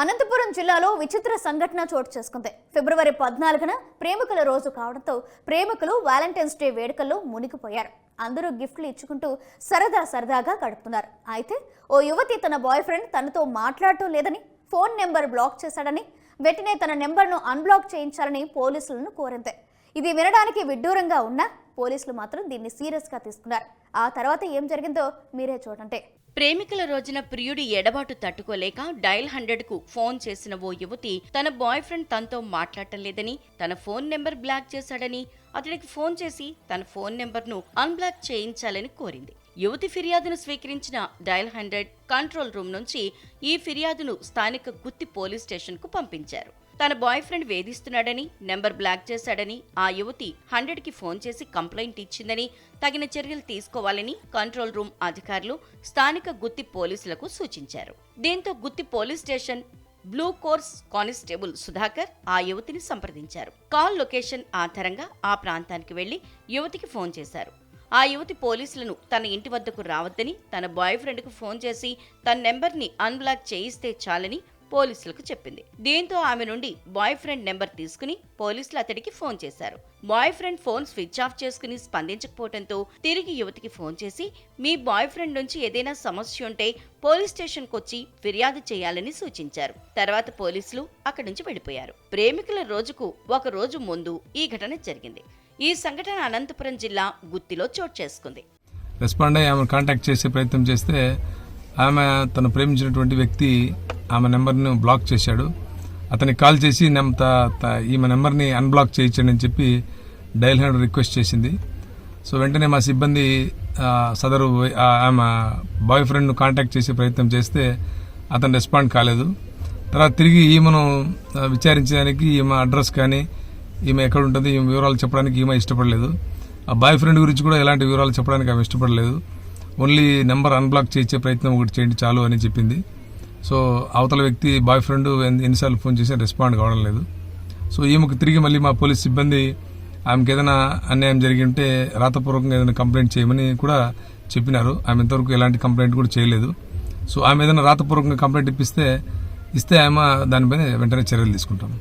అనంతపురం జిల్లాలో విచిత్ర సంఘటన చోటు చేసుకుంది. ఫిబ్రవరి పద్నాలుగున ప్రేమికుల రోజు కావడంతో ప్రేమికులు వ్యాలంటైన్స్ డే వేడుకల్లో మునిగిపోయారు. అందరూ గిఫ్ట్లు ఇచ్చుకుంటూ సరదా సరదాగా గడుపుతున్నారు. అయితే ఓ యువతి తన బాయ్ ఫ్రెండ్ తనతో మాట్లాడటం లేదని ఫోన్ నెంబర్ బ్లాక్ చేశాడని వెంటనే తన నెంబర్ను అన్బ్లాక్ చేయించాలని పోలీసులను కోరింది. ఇది వినడానికి విడ్డూరంగా ఉన్నా పోలీసులు మాత్రం దీన్ని సీరియస్గా తీసుకున్నారు. ఆ తర్వాత ఏం జరిగిందో మీరే చూడండి. ప్రేమికుల రోజున ప్రియుడి ఎడబాటు తట్టుకోలేక డయల్ హండ్రెడ్కు ఫోన్ చేసిన ఓ యువతి తన బాయ్ ఫ్రెండ్ తనతో మాట్లాడటం లేదని తన ఫోన్ నెంబర్ బ్లాక్ చేశాడని అతడికి ఫోన్ చేసి తన ఫోన్ నెంబర్ను అన్బ్లాక్ చేయించాలని కోరింది. యువతి ఫిర్యాదును స్వీకరించిన డయల్ హండ్రెడ్ కంట్రోల్ రూమ్ నుంచి ఈ ఫిర్యాదును స్థానిక గుత్తి పోలీస్ స్టేషన్కు పంపించారు. తన బాయ్ ఫ్రెండ్ వేధిస్తున్నాడని నెంబర్ బ్లాక్ చేశాడని ఆ యువతి హండ్రెడ్కి ఫోన్ చేసి కంప్లైంట్ ఇచ్చిందని తగిన చర్యలు తీసుకోవాలని కంట్రోల్ రూమ్ అధికారులు స్థానిక గుత్తి పోలీసులకు సూచించారు. దీంతో Gutti police station blue colts constable Sudhakar ఆ యువతిని సంప్రదించారు. కాల్ లొకేషన్ ఆధారంగా ఆ ప్రాంతానికి వెళ్ళి యువతికి ఫోన్ చేశారు. ఆ యువతి పోలీసులను తన ఇంటి వద్దకు రావద్దని తన బాయ్ ఫ్రెండ్కు ఫోన్ చేసి తన నెంబర్ని అన్బ్లాక్ చేయిస్తే చాలని పోలీసులకు చెప్పింది. దీంతో ఆమె నుండి బాయ్ ఫ్రెండ్ నెంబర్ తీసుకుని పోలీసులు అతడికి ఫోన్ చేశారు. Boy friend phone switch off చేసుకుని స్పందించకపోవడంతో తిరిగి యువతికి ఫోన్ చేసి మీ బాయ్ ఫ్రెండ్ నుంచి ఏదైనా సమస్య ఉంటే పోలీస్ స్టేషన్కు వచ్చి ఫిర్యాదు చేయాలని సూచించారు. తర్వాత పోలీసులు అక్కడి నుంచి వెళ్ళిపోయారు ప్రేమికుల రోజుకు ఒక రోజు ముందు ఈ ఘటన జరిగింది. ఈ సంఘటన అనంతపురం జిల్లా గుత్తిలో చోటు చేసుకుంది. రెస్పాండ్ అయ్యి ఆమెను కాంటాక్ట్ చేసే ప్రయత్నం చేస్తే ఆమె తను ప్రేమించినటువంటి వ్యక్తి ఆమె నెంబర్ను బ్లాక్ చేశాడు. అతనికి కాల్ చేసి నెం- ఈమె నెంబర్ని అన్బ్లాక్ చేయించండి అని చెప్పి డైల్ హ్యాండ్ రిక్వెస్ట్ చేసింది. సో వెంటనే మా సిబ్బంది సదరు ఆమె బాయ్ ఫ్రెండ్ను కాంటాక్ట్ చేసే ప్రయత్నం చేస్తే అతను రెస్పాండ్ కాలేదు. తర్వాత తిరిగి ఈమెను విచారించడానికి ఈమె అడ్రస్ కానీ ఈమె ఎక్కడ ఉంటుంది ఈమె వివరాలు చెప్పడానికి ఈమె ఇష్టపడలేదు. ఆ బాయ్ ఫ్రెండ్ గురించి కూడా ఎలాంటి వివరాలు చెప్పడానికి ఆమె ఇష్టపడలేదు. ఓన్లీ నెంబర్ అన్బ్లాక్ చేయించే ప్రయత్నం ఒకటి చేయండి చాలు అని చెప్పింది. సో అవతల వ్యక్తి బాయ్ ఫ్రెండ్ ఎన్నిసార్లు ఫోన్ చేసి రెస్పాండ్ కావడం లేదు. సో ఈమెకు తిరిగి మళ్ళీ మా పోలీస్ సిబ్బంది ఆమెకి ఏదైనా అన్యాయం జరిగి ఉంటే రాతపూర్వకంగా ఏదైనా కంప్లైంట్ చేయమని కూడా చెప్పినారు. ఆమె ఇంతవరకు ఎలాంటి కంప్లైంట్ కూడా చేయలేదు. సో ఆమె ఏదైనా రాతపూర్వకంగా కంప్లైంట్ ఇప్పిస్తే ఇస్తే ఆమె దానిపైన వెంటనే చర్యలు తీసుకుంటాము